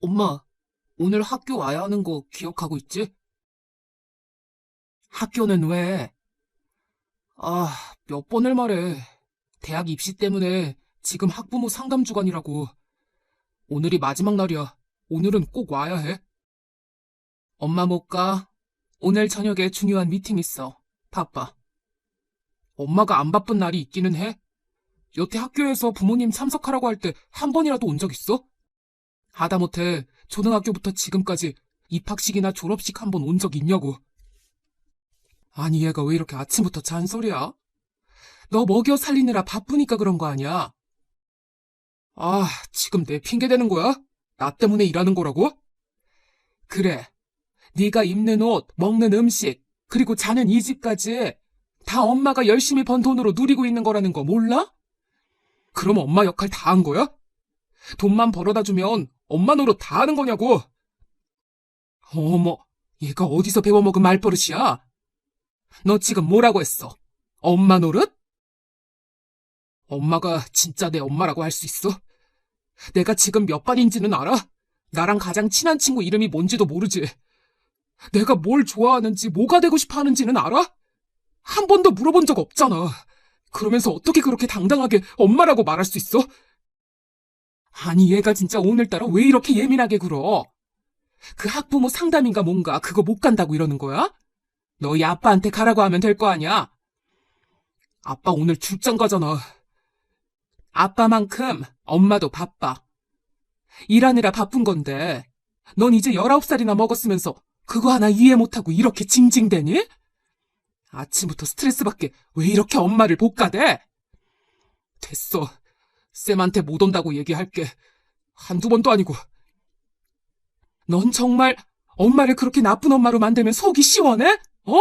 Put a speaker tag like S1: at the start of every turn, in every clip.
S1: 엄마, 오늘 학교 와야 하는 거 기억하고 있지? 학교는 왜? 아, 몇 번을 말해. 대학 입시 때문에 지금 학부모 상담 주간이라고. 오늘이 마지막 날이야. 오늘은 꼭 와야 해. 엄마 못 가. 오늘 저녁에 중요한 미팅 있어. 바빠. 엄마가 안 바쁜 날이 있기는 해. 여태 학교에서 부모님 참석하라고 할 때 한 번이라도 온 적 있어? 하다못해 초등학교부터 지금까지 입학식이나 졸업식 한 번 온 적 있냐고. 아니 얘가 왜 이렇게 아침부터 잔소리야? 너 먹여 살리느라 바쁘니까 그런 거 아니야? 아, 지금 내 핑계 대는 거야? 나 때문에 일하는 거라고? 그래. 네가 입는 옷, 먹는 음식, 그리고 자는 이 집까지 다 엄마가 열심히 번 돈으로 누리고 있는 거라는 거 몰라? 그럼 엄마 역할 다 한 거야? 돈만 벌어다 주면 엄마 노릇 다 하는 거냐고? 어머, 얘가 어디서 배워먹은 말버릇이야? 너 지금 뭐라고 했어? 엄마 노릇? 엄마가 진짜 내 엄마라고 할 수 있어? 내가 지금 몇 반인지는 알아? 나랑 가장 친한 친구 이름이 뭔지도 모르지. 내가 뭘 좋아하는지, 뭐가 되고 싶어 하는지는 알아? 한 번도 물어본 적 없잖아. 그러면서 어떻게 그렇게 당당하게 엄마라고 말할 수 있어? 아니, 얘가 진짜 오늘따라 왜 이렇게 예민하게 굴어? 그 학부모 상담인가 뭔가 그거 못 간다고 이러는 거야? 너희 아빠한테 가라고 하면 될 거 아니야? 아빠 오늘 출장 가잖아. 아빠만큼 엄마도 바빠. 일하느라 바쁜 건데, 넌 이제 19살이나 먹었으면서 그거 하나 이해 못하고 이렇게 징징대니? 아침부터 스트레스 받게 왜 이렇게 엄마를 볶아대? 됐어. 쌤한테 못 온다고 얘기할게. 한두 번도 아니고. 넌 정말 엄마를 그렇게 나쁜 엄마로 만들면 속이 시원해? 어?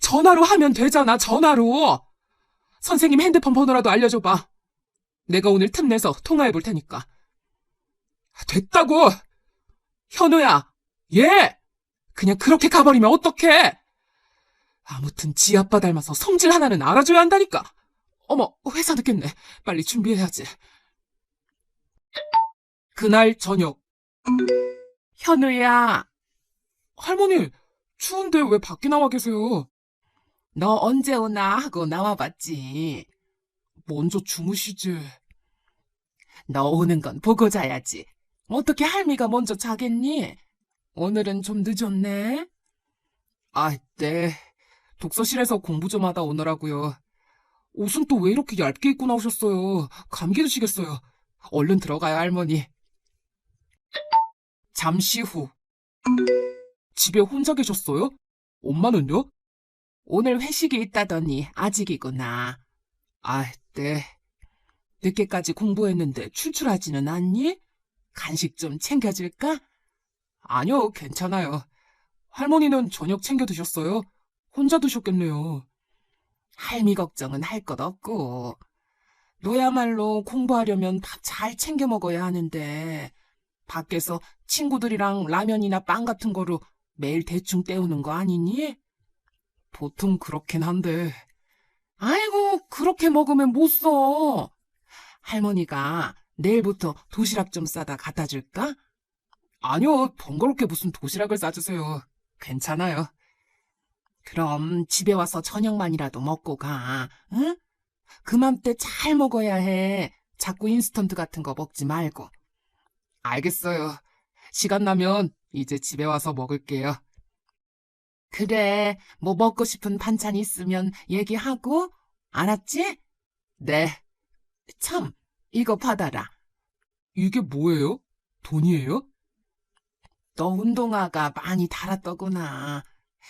S1: 전화로 하면 되잖아, 전화로. 선생님 핸드폰 번호라도 알려줘봐. 내가 오늘 틈내서 통화해 볼 테니까. 됐다고! 현우야, 얘! 그냥 그렇게 가버리면 어떡해! 아무튼 지 아빠 닮아서 성질 하나는 알아줘야 한다니까. 어머, 회사 늦겠네. 빨리 준비해야지. 그날 저녁. 현우야. 할머니, 추운데 왜 밖에 나와 계세요? 너 언제 오나 하고 나와봤지. 먼저 주무시지. 너 오는 건 보고 자야지. 어떻게 할미가 먼저 자겠니? 오늘은 좀 늦었네. 아, 네. 독서실에서 공부 좀 하다 오느라고요. 옷은 또 왜 이렇게 얇게 입고 나오셨어요? 감기 드시겠어요. 얼른 들어가요, 할머니. 잠시 후. 집에 혼자 계셨어요? 엄마는요? 오늘 회식이 있다더니 아직이구나. 아, 네. 늦게까지 공부했는데 출출하지는 않니? 간식 좀 챙겨줄까? 아니요, 괜찮아요. 할머니는 저녁 챙겨 드셨어요? 혼자 드셨겠네요. 할미 걱정은 할 것 없고. 너야말로 공부하려면 밥 잘 챙겨 먹어야 하는데, 밖에서 친구들이랑 라면이나 빵 같은 거로 매일 대충 때우는 거 아니니? 보통 그렇긴 한데. 아이고, 그렇게 먹으면 못 써. 할머니가 내일부터 도시락 좀 싸다 갖다 줄까? 아니요, 번거롭게 무슨 도시락을 싸주세요. 괜찮아요. 그럼 집에 와서 저녁만이라도 먹고 가, 응? 그맘때 잘 먹어야 해. 자꾸 인스턴트 같은 거 먹지 말고. 알겠어요. 시간 나면 이제 집에 와서 먹을게요. 그래, 뭐 먹고 싶은 반찬 있으면 얘기하고, 알았지? 네. 참, 이거 받아라. 이게 뭐예요? 돈이에요? 너 운동화가 많이 달았더구나.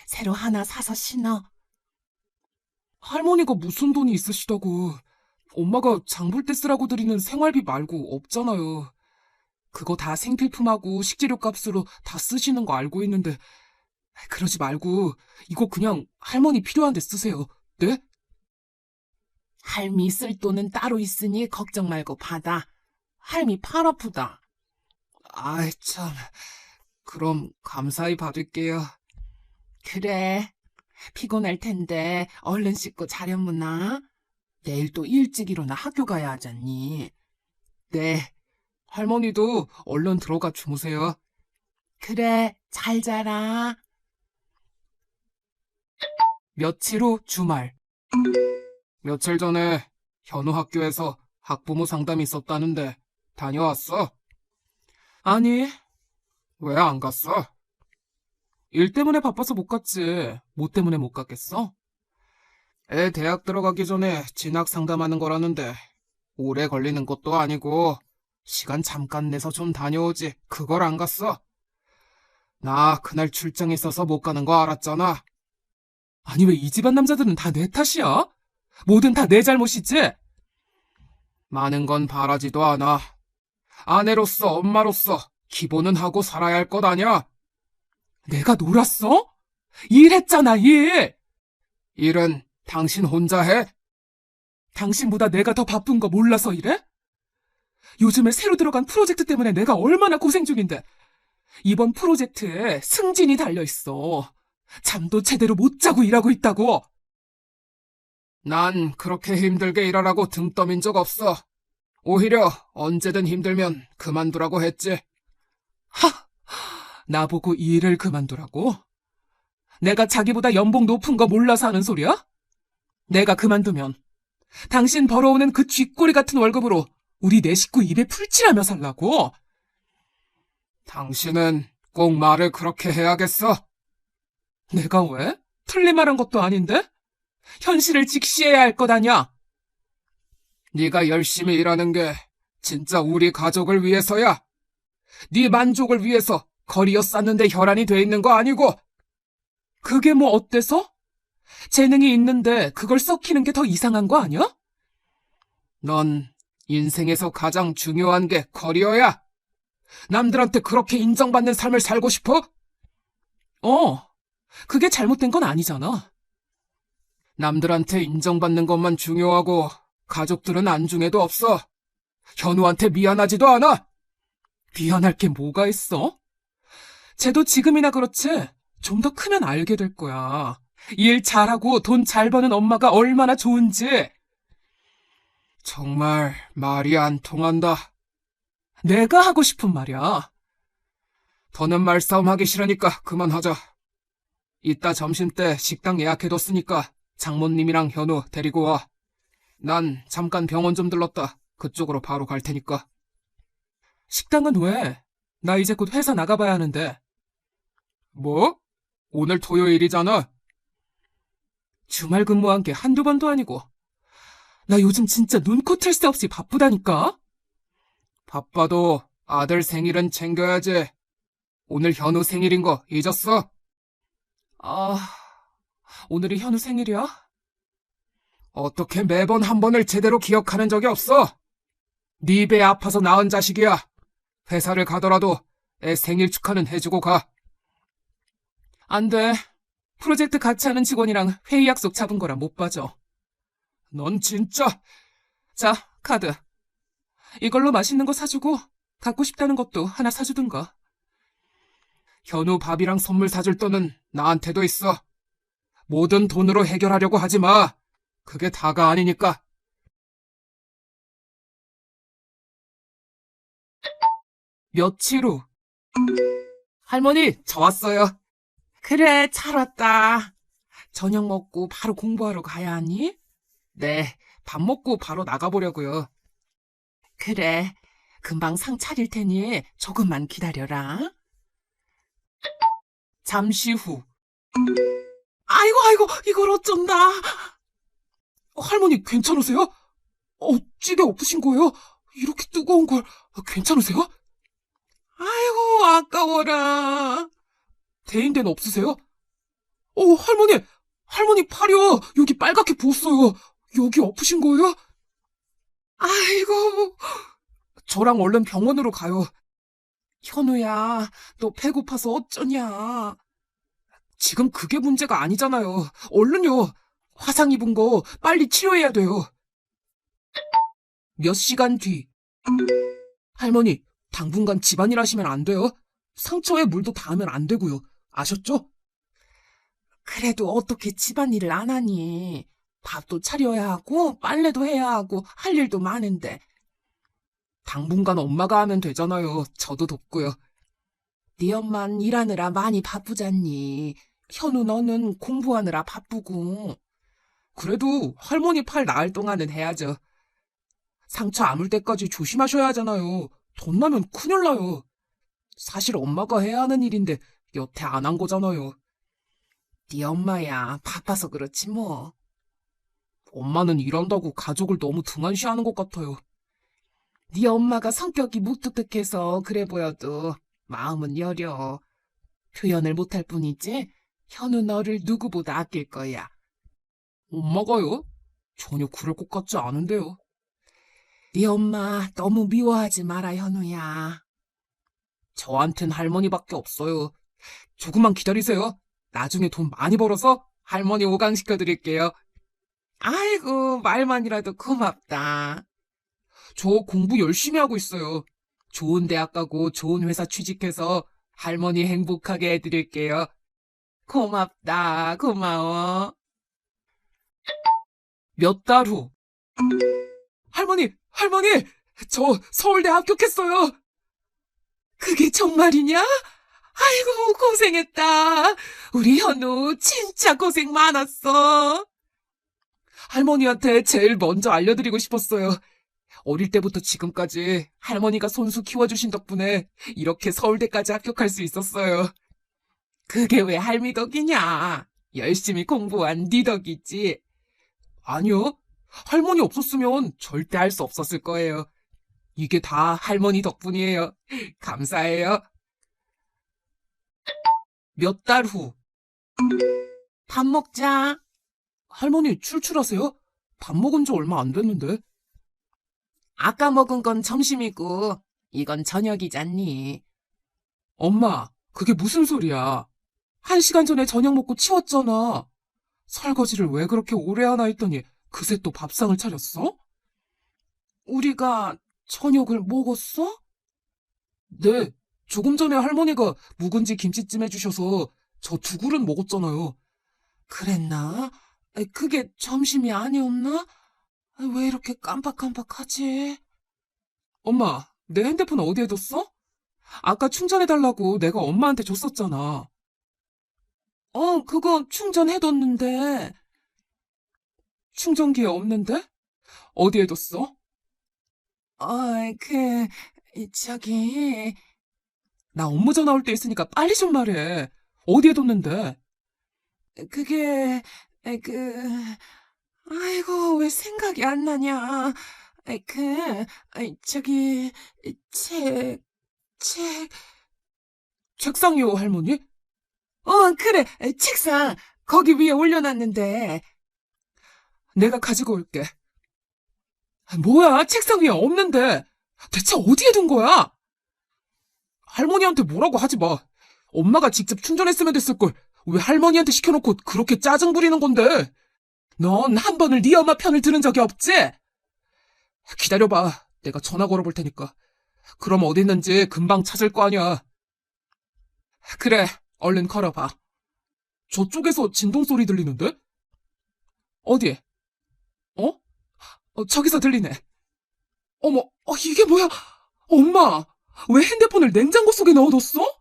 S1: 새로 하나 사서 신어. 할머니가 무슨 돈이 있으시다고. 엄마가 장볼 때 쓰라고 드리는 생활비 말고 없잖아요. 그거 다 생필품하고 식재료 값으로 다 쓰시는 거 알고 있는데, 그러지 말고, 이거 그냥 할머니 필요한데 쓰세요. 네? 할미 쓸 돈은 따로 있으니 걱정 말고 받아. 할미 팔 아프다. 아이, 참. 그럼 감사히 받을게요. 그래. 피곤할 텐데 얼른 씻고 자려무나. 내일 또 일찍 일어나 학교 가야 하잖니. 네. 할머니도 얼른 들어가 주무세요.
S2: 그래, 잘 자라.
S1: 며칠 후 주말. 며칠 전에 현우 학교에서 학부모 상담이 있었다는데 다녀왔어? 아니, 왜 안 갔어? 일 때문에 바빠서 못 갔지. 뭐 때문에 못 갔겠어? 애 대학 들어가기 전에 진학 상담하는 거라는데 오래 걸리는 것도 아니고 시간 잠깐 내서 좀 다녀오지. 그걸 안 갔어. 나 그날 출장 있어서 못 가는 거 알았잖아. 아니 왜 이 집안 남자들은 다 내 탓이야? 뭐든 다 내 잘못이지? 많은 건 바라지도 않아. 아내로서 엄마로서 기본은 하고 살아야 할 것 아냐? 내가 놀았어? 일했잖아, 일! 일은 당신 혼자 해? 당신보다 내가 더 바쁜 거 몰라서 이래? 요즘에 새로 들어간 프로젝트 때문에 내가 얼마나 고생 중인데. 이번 프로젝트에 승진이 달려있어. 잠도 제대로 못 자고 일하고 있다고. 난 그렇게 힘들게 일하라고 등 떠민 적 없어. 오히려 언제든 힘들면 그만두라고 했지. 하! 나보고 일을 그만두라고? 내가 자기보다 연봉 높은 거 몰라서 하는 소리야? 내가 그만두면 당신 벌어오는 그 쥐꼬리 같은 월급으로 우리 네 식구 입에 풀칠하며 살라고? 당신은 꼭 말을 그렇게 해야겠어. 내가 왜? 틀린 말한 것도 아닌데? 현실을 직시해야 할 것 아냐? 네가 열심히 일하는 게 진짜 우리 가족을 위해서야. 네 만족을 위해서 거리어 쌓는데 혈안이 돼 있는 거 아니고. 그게 뭐 어때서? 재능이 있는데 그걸 썩히는 게 더 이상한 거 아니야? 넌 인생에서 가장 중요한 게 커리어야. 남들한테 그렇게 인정받는 삶을 살고 싶어? 어, 그게 잘못된 건 아니잖아. 남들한테 인정받는 것만 중요하고 가족들은 안중에도 없어. 현우한테 미안하지도 않아. 미안할 게 뭐가 있어? 쟤도 지금이나 그렇지. 좀 더 크면 알게 될 거야. 일 잘하고 돈 잘 버는 엄마가 얼마나 좋은지. 정말 말이 안 통한다. 내가 하고 싶은 말이야. 더는 말싸움 하기 싫으니까 그만하자. 이따 점심 때 식당 예약해뒀으니까 장모님이랑 현우 데리고 와. 난 잠깐 병원 좀 들렀다. 그쪽으로 바로 갈 테니까. 식당은 왜? 나 이제 곧 회사 나가봐야 하는데. 뭐? 오늘 토요일이잖아. 주말 근무한 게 한두 번도 아니고. 나 요즘 진짜 눈코 틀 새 없이 바쁘다니까? 바빠도 아들 생일은 챙겨야지. 오늘 현우 생일인 거 잊었어? 아, 오늘이 현우 생일이야? 어떻게 매번 한 번을 제대로 기억하는 적이 없어? 네 배 아파서 낳은 자식이야. 회사를 가더라도 애 생일 축하는 해주고 가. 안 돼. 프로젝트 같이 하는 직원이랑 회의 약속 잡은 거라 못 봐줘. 넌 진짜... 자, 카드. 이걸로 맛있는 거 사주고 갖고 싶다는 것도 하나 사주든가. 현우 밥이랑 선물 사줄 돈은 나한테도 있어. 모든 돈으로 해결하려고 하지 마. 그게 다가 아니니까. 며칠 후. 할머니, 저 왔어요.
S2: 그래, 잘 왔다. 저녁 먹고 바로 공부하러 가야 하니?
S1: 네, 밥 먹고 바로 나가보려고요.
S2: 그래, 금방 상 차릴 테니 조금만 기다려라.
S1: 잠시 후.
S2: 아이고, 아이고, 이걸 어쩐다.
S1: 할머니, 괜찮으세요? 어, 찌개 엎으신 거예요? 이렇게 뜨거운 걸, 괜찮으세요?
S2: 아이고, 아까워라.
S1: 대인대는 없으세요? 어, 할머니, 할머니 팔이요. 여기 빨갛게 부었어요. 여기 엎으신 거예요?
S2: 아이고,
S1: 저랑 얼른 병원으로 가요.
S2: 현우야, 너 배고파서 어쩌냐.
S1: 지금 그게 문제가 아니잖아요. 얼른요. 화상 입은 거 빨리 치료해야 돼요. 몇 시간 뒤. 할머니, 당분간 집안일 하시면 안 돼요. 상처에 물도 닿으면 안 되고요. 아셨죠?
S2: 그래도 어떻게 집안일을 안 하니? 밥도 차려야 하고, 빨래도 해야 하고, 할 일도 많은데.
S1: 당분간 엄마가 하면 되잖아요. 저도 돕고요.
S2: 네 엄만 일하느라 많이 바쁘잖니. 현우 너는 공부하느라 바쁘고.
S1: 그래도 할머니 팔 나을 동안은 해야죠. 상처 아물 때까지 조심하셔야 하잖아요. 돈 나면 큰일 나요. 사실 엄마가 해야 하는 일인데 여태 안 한 거잖아요.
S2: 네 엄마야 바빠서 그렇지 뭐.
S1: 엄마는 일한다고 가족을 너무 등한시하는 것 같아요.
S2: 네 엄마가 성격이 무뚝뚝해서 그래 보여도 마음은 여려. 표현을 못할 뿐이지 현우 너를 누구보다 아낄 거야.
S1: 엄마가요? 전혀 그럴 것 같지 않은데요.
S2: 네 엄마 너무 미워하지 마라 현우야.
S1: 저한텐 할머니밖에 없어요. 조금만 기다리세요. 나중에 돈 많이 벌어서 할머니 오강시켜 드릴게요.
S2: 아이고 말만이라도 고맙다.
S1: 저 공부 열심히 하고 있어요. 좋은 대학 가고 좋은 회사 취직해서 할머니 행복하게 해드릴게요.
S2: 고맙다 고마워.
S1: 몇 달 후. 할머니, 할머니! 저 서울대 합격했어요!
S2: 그게 정말이냐? 아이고 고생했다. 우리 현우 진짜 고생 많았어.
S1: 할머니한테 제일 먼저 알려드리고 싶었어요. 어릴 때부터 지금까지 할머니가 손수 키워주신 덕분에 이렇게 서울대까지 합격할 수 있었어요.
S2: 그게 왜 할미 덕이냐? 열심히 공부한 네 덕이지.
S1: 아니요. 할머니 없었으면 절대 할 수 없었을 거예요. 이게 다 할머니 덕분이에요. 감사해요. 몇 달 후.
S2: 밥 먹자.
S1: 할머니 출출하세요? 밥 먹은 지 얼마 안 됐는데.
S2: 아까 먹은 건 점심이고 이건 저녁이잖니.
S1: 엄마, 그게 무슨 소리야? 한 시간 전에 저녁 먹고 치웠잖아. 설거지를 왜 그렇게 오래 하나 했더니 그새 또 밥상을 차렸어?
S2: 우리가 저녁을 먹었어?
S1: 네, 조금 전에 할머니가 묵은지 김치찜 해주셔서 저 두 그릇 먹었잖아요.
S2: 그랬나? 아, 그게 점심이 아니었나? 아, 왜 이렇게 깜빡깜빡하지?
S1: 엄마, 내 핸드폰 어디에 뒀어? 아까 충전해달라고 내가 엄마한테 줬었잖아.
S2: 어, 그거 충전해뒀는데.
S1: 충전기에 없는데? 어디에 뒀어?
S2: 어, 그, 저기,
S1: 나 업무 전화 올 때 있으니까 빨리 좀 말해. 어디에 뒀는데?
S2: 그게, 그, 아이고, 왜 생각이 안 나냐. 그, 저기, 책, 책,
S1: 책상이요, 할머니?
S2: 어, 그래, 책상, 거기 위에 올려놨는데.
S1: 내가 가지고 올게. 아, 뭐야, 책상 위에 없는데. 대체 어디에 둔 거야? 할머니한테 뭐라고 하지 마. 엄마가 직접 충전했으면 됐을걸. 왜 할머니한테 시켜놓고 그렇게 짜증 부리는 건데? 넌 한 번을 네 엄마 편을 들은 적이 없지? 기다려봐. 내가 전화 걸어볼 테니까. 그럼 어디 있는지 금방 찾을 거 아니야. 그래, 얼른 걸어봐. 저쪽에서 진동 소리 들리는데? 어디? 어? 어, 저기서 들리네. 어머, 어, 이게 뭐야? 엄마, 왜 핸드폰을 냉장고 속에 넣어뒀어?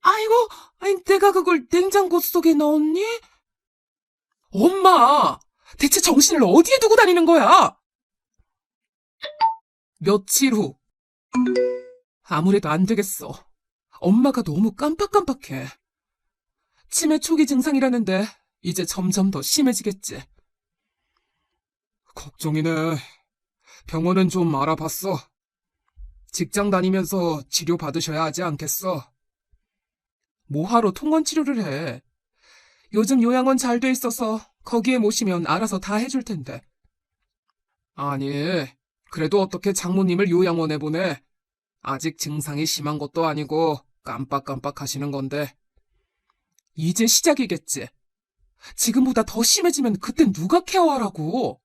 S2: 아이고, 아니, 내가 그걸 냉장고 속에 넣었니?
S1: 엄마, 대체 정신을 어디에 두고 다니는 거야? 며칠 후. 아무래도 안 되겠어. 엄마가 너무 깜빡깜빡해. 치매 초기 증상이라는데 이제 점점 더 심해지겠지. 걱정이네. 병원은 좀 알아봤어. 직장 다니면서 치료 받으셔야 하지 않겠어? 뭐하러 통원 치료를 해? 요즘 요양원 잘 돼 있어서 거기에 모시면 알아서 다 해줄 텐데. 아니, 그래도 어떻게 장모님을 요양원에 보내? 아직 증상이 심한 것도 아니고 깜빡깜빡 하시는 건데. 이제 시작이겠지. 지금보다 더 심해지면 그땐 누가 케어하라고?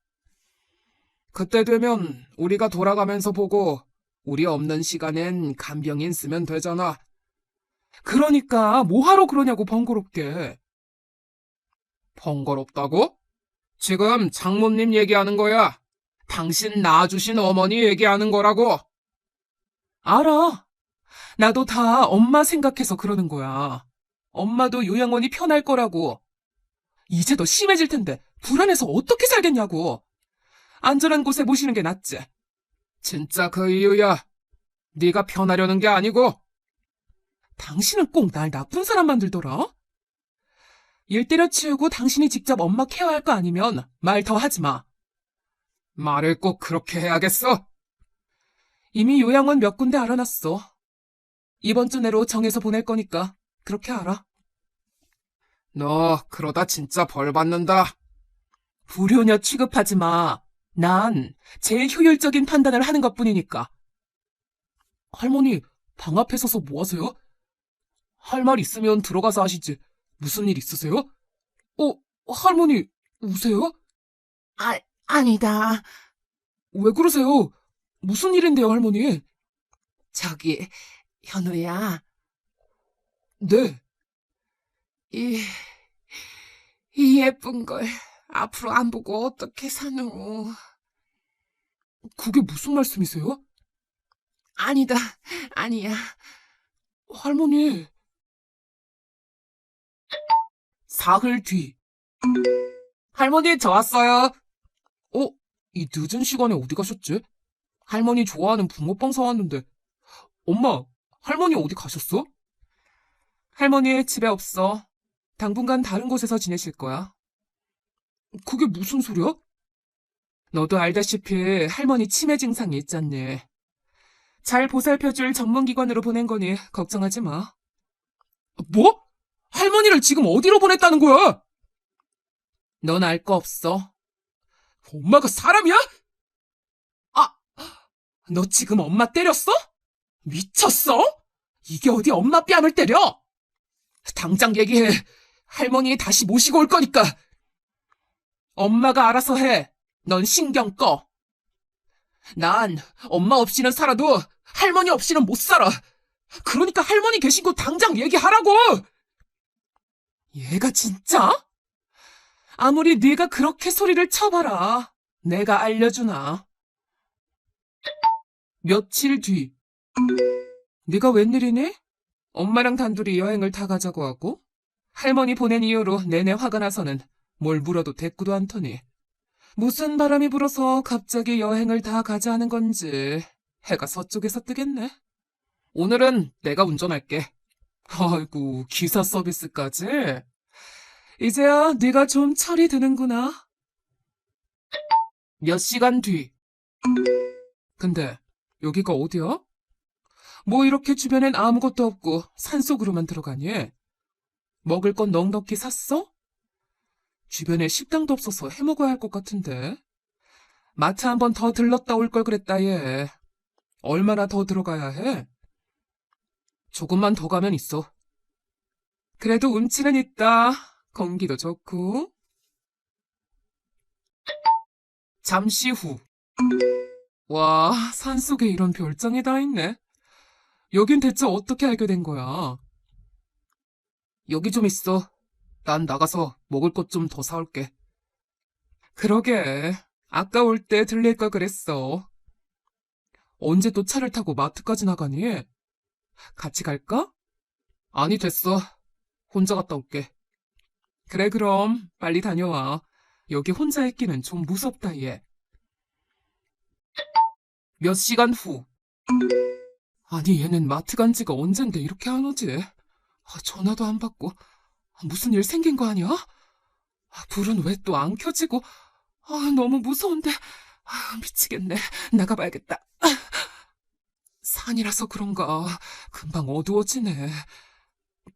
S1: 그때 되면 우리가 돌아가면서 보고 우리 없는 시간엔 간병인 쓰면 되잖아. 그러니까 뭐하러 그러냐고 번거롭게. 번거롭다고? 지금 장모님 얘기하는 거야. 당신 낳아주신 어머니 얘기하는 거라고.
S2: 알아. 나도 다 엄마 생각해서 그러는 거야. 엄마도 요양원이 편할 거라고. 이제 더 심해질 텐데 불안해서 어떻게 살겠냐고. 안전한 곳에 모시는 게 낫지.
S1: 진짜 그 이유야. 네가 편하려는 게 아니고.
S2: 당신은 꼭 날 나쁜 사람 만들더라? 일 때려치우고 당신이 직접 엄마 케어할 거 아니면 말 더 하지 마.
S1: 말을 꼭 그렇게 해야겠어.
S2: 이미 요양원 몇 군데 알아놨어. 이번 주 내로 정해서 보낼 거니까 그렇게 알아.
S1: 너 그러다 진짜 벌 받는다.
S2: 불효녀 취급하지 마. 난 제일 효율적인 판단을 하는 것 뿐이니까. 할머니, 방 앞에 서서 뭐 하세요? 할 말 있으면 들어가서 하시지. 무슨 일 있으세요? 어, 할머니, 우세요? 아, 아니다. 왜 그러세요? 무슨 일인데요, 할머니? 저기, 현우야. 네. 이, 이 예쁜 걸 앞으로 안 보고 어떻게 사노? 그게 무슨 말씀이세요? 아니다, 아니야. 할머니. 사흘 뒤. 할머니, 저 왔어요. 어? 이 늦은 시간에 어디 가셨지? 할머니 좋아하는 붕어빵 사왔는데. 엄마, 할머니 어디 가셨어? 할머니 집에 없어. 당분간 다른 곳에서 지내실 거야. 그게 무슨 소리야? 너도 알다시피 할머니 치매 증상이 있잖니. 잘 보살펴줄 전문기관으로 보낸 거니 걱정하지 마. 뭐? 할머니를 지금 어디로 보냈다는 거야? 넌 알 거 없어. 엄마가 사람이야? 아, 너 지금 엄마 때렸어? 미쳤어? 이게 어디 엄마 뺨을 때려? 당장 얘기해. 할머니 다시 모시고 올 거니까. 엄마가 알아서 해. 넌 신경 꺼. 난 엄마 없이는 살아도 할머니 없이는 못 살아. 그러니까 할머니 계신 곳 당장 얘기하라고. 얘가 진짜? 아무리 네가 그렇게 소리를 쳐봐라. 내가 알려주나. 며칠 뒤. 네가 웬일이니? 엄마랑 단둘이 여행을 다 가자고 하고 할머니 보낸 이유로 내내 화가 나서는 뭘 물어도 대꾸도 않더니 무슨 바람이 불어서 갑자기 여행을 다 가자 하는 건지 해가 서쪽에서 뜨겠네. 오늘은 내가 운전할게. 아이고 기사 서비스까지? 이제야 네가 좀 철이 드는구나. 몇 시간 뒤. 근데 여기가 어디야? 뭐 이렇게 주변엔 아무것도 없고 산속으로만 들어가니? 먹을 건 넉넉히 샀어? 주변에 식당도 없어서 해먹어야 할 것 같은데. 마트 한 번 더 들렀다 올 걸 그랬다 얘. 얼마나 더 들어가야 해? 조금만 더 가면 있어. 그래도 운치는 있다. 공기도 좋고. 잠시 후. 와, 산속에 이런 별장이 다 있네. 여긴 대체 어떻게 알게 된 거야? 여기 좀 있어. 난 나가서 먹을 것 좀 더 사올게. 그러게. 아까 올 때 들릴 걸 그랬어. 언제 또 차를 타고 마트까지 나가니? 같이 갈까? 아니, 됐어. 혼자 갔다 올게. 그래, 그럼. 빨리 다녀와. 여기 혼자 있기는 좀 무섭다, 얘. 몇 시간 후. 아니, 얘는 마트 간 지가 언젠데 이렇게 안 오지? 아, 전화도 안 받고. 아, 무슨 일 생긴 거 아니야? 아, 불은 왜 또 안 켜지고. 아, 너무 무서운데. 아, 미치겠네. 나가봐야겠다. 아, 산이라서 그런가. 금방 어두워지네.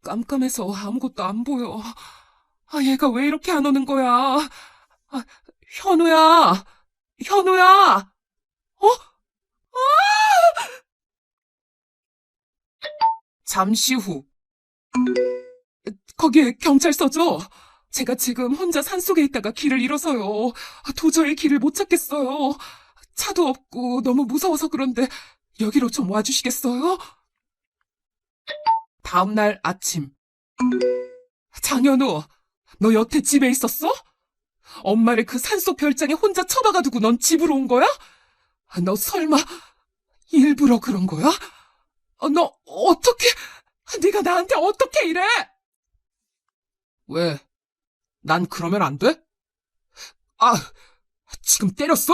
S2: 깜깜해서 아무것도 안 보여. 아, 얘가 왜 이렇게 안 오는 거야? 아, 현우야! 현우야! 어? 잠시 후. 거기에 경찰서죠? 제가 지금 혼자 산속에 있다가 길을 잃어서요. 도저히 길을 못 찾겠어요. 차도 없고 너무 무서워서 그런데 여기로 좀 와주시겠어요? 다음날 아침. 장현우, 너 여태 집에 있었어?
S1: 엄마를 그 산속 별장에 혼자 처박아두고 넌 집으로 온 거야? 아, 너 설마 일부러 그런 거야? 아, 너 어떻게 네가 나한테 어떻게 이래? 왜? 난 그러면 안 돼? 아, 지금 때렸어?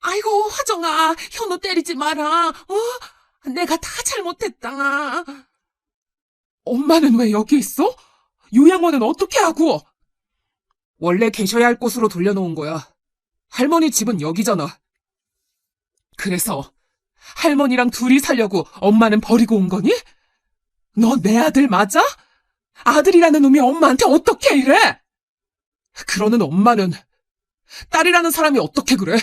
S1: 아이고, 화정아, 현우 때리지 마라. 어? 내가 다 잘못했다. 엄마는 왜 여기 있어? 요양원은 어떻게 하고? 원래 계셔야 할 곳으로 돌려놓은 거야. 할머니 집은 여기잖아. 그래서 할머니랑 둘이 살려고 엄마는 버리고 온 거니? 너 내 아들 맞아? 아들이라는 놈이 엄마한테 어떻게 이래? 그러는 엄마는 딸이라는 사람이 어떻게 그래?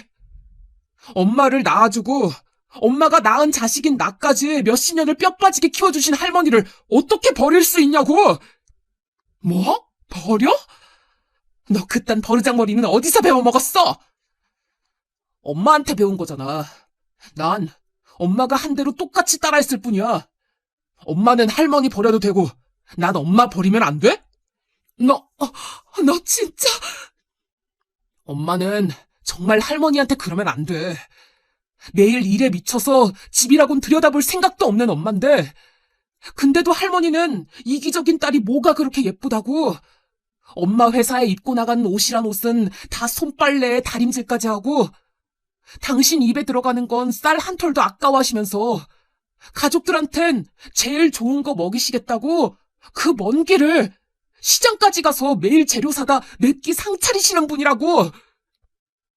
S1: 엄마를 낳아주고 엄마가 낳은 자식인 나까지 몇십 년을 뼈 빠지게 키워주신 할머니를 어떻게 버릴 수 있냐고! 뭐? 버려? 너 그딴 버르장머리는 어디서 배워먹었어? 엄마한테 배운 거잖아. 난 엄마가 한 대로 똑같이 따라했을 뿐이야. 엄마는 할머니 버려도 되고, 난 엄마 버리면 안 돼? 너, 어, 너 진짜. 엄마는 정말 할머니한테 그러면 안 돼. 매일 일에 미쳐서 집이라곤 들여다볼 생각도 없는 엄만데, 근데도 할머니는 이기적인 딸이 뭐가 그렇게 예쁘다고. 엄마 회사에 입고 나간 옷이란 옷은 다 손빨래에 다림질까지 하고, 당신 입에 들어가는 건 쌀 한 톨도 아까워하시면서, 가족들한텐 제일 좋은 거 먹이시겠다고 그 먼 길을 시장까지 가서 매일 재료 사다 몇 끼 상 차리시는 분이라고.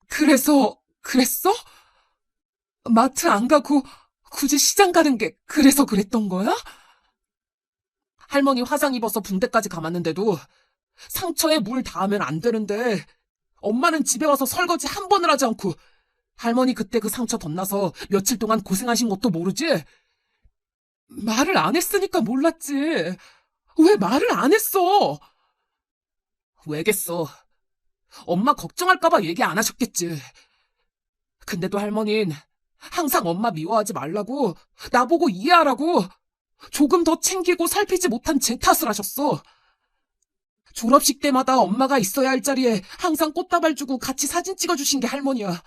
S1: 그래서 그랬어? 마트 안 가고 굳이 시장 가는 게 그래서 그랬던 거야? 할머니 화상 입어서 붕대까지 감았는데도 상처에 물 닿으면 안 되는데 엄마는 집에 와서 설거지 한 번을 하지 않고 할머니 그때 그 상처 덧나서 며칠 동안 고생하신 것도 모르지? 말을 안 했으니까 몰랐지. 왜 말을 안 했어? 왜겠어. 엄마 걱정할까봐 얘기 안 하셨겠지. 근데도 할머닌 항상 엄마 미워하지 말라고, 나보고 이해하라고, 조금 더 챙기고 살피지 못한 제 탓을 하셨어. 졸업식 때마다 엄마가 있어야 할 자리에 항상 꽃다발 주고 같이 사진 찍어주신 게 할머니야.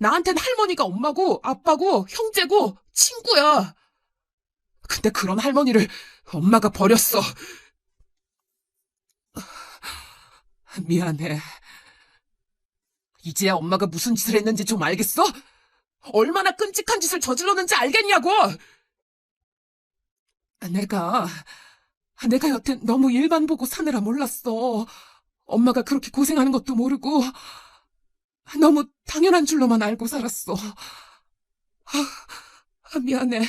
S1: 나한텐 할머니가 엄마고, 아빠고, 형제고, 친구야. 근데 그런 할머니를 엄마가 버렸어. 미안해. 이제야 엄마가 무슨 짓을 했는지 좀 알겠어? 얼마나 끔찍한 짓을 저질렀는지 알겠냐고! 내가, 내가 여태 너무 일만 보고 사느라 몰랐어. 엄마가 그렇게 고생하는 것도 모르고, 너무 당연한 줄로만 알고 살았어. 아, 미안해.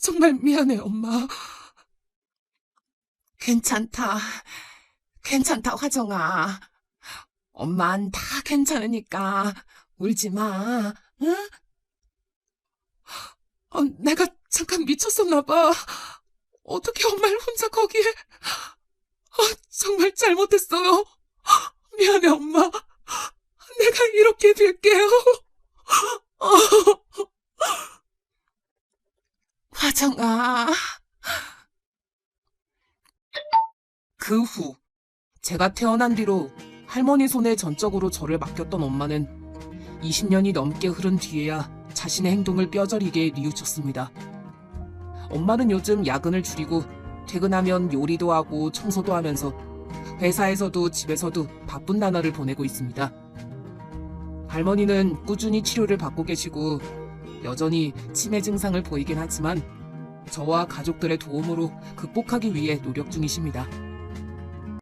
S1: 정말 미안해, 엄마. 괜찮다. 괜찮다, 화정아. 엄만 다 괜찮으니까 울지 마, 응? 어, 내가 잠깐 미쳤었나 봐. 어떻게 엄마를 혼자 거기에... 어, 정말 잘못했어요. 미안해, 엄마. 내가 이렇게 될게요. 어. 화정아. 그 후, 제가 태어난 뒤로 할머니 손에 전적으로 저를 맡겼던 엄마는 20년이 넘게 흐른 뒤에야 자신의 행동을 뼈저리게 뉘우쳤습니다. 엄마는 요즘 야근을 줄이고 퇴근하면 요리도 하고 청소도 하면서 회사에서도 집에서도 바쁜 나날을 보내고 있습니다. 할머니는 꾸준히 치료를 받고 계시고 여전히 치매 증상을 보이긴 하지만 저와 가족들의 도움으로 극복하기 위해 노력 중이십니다.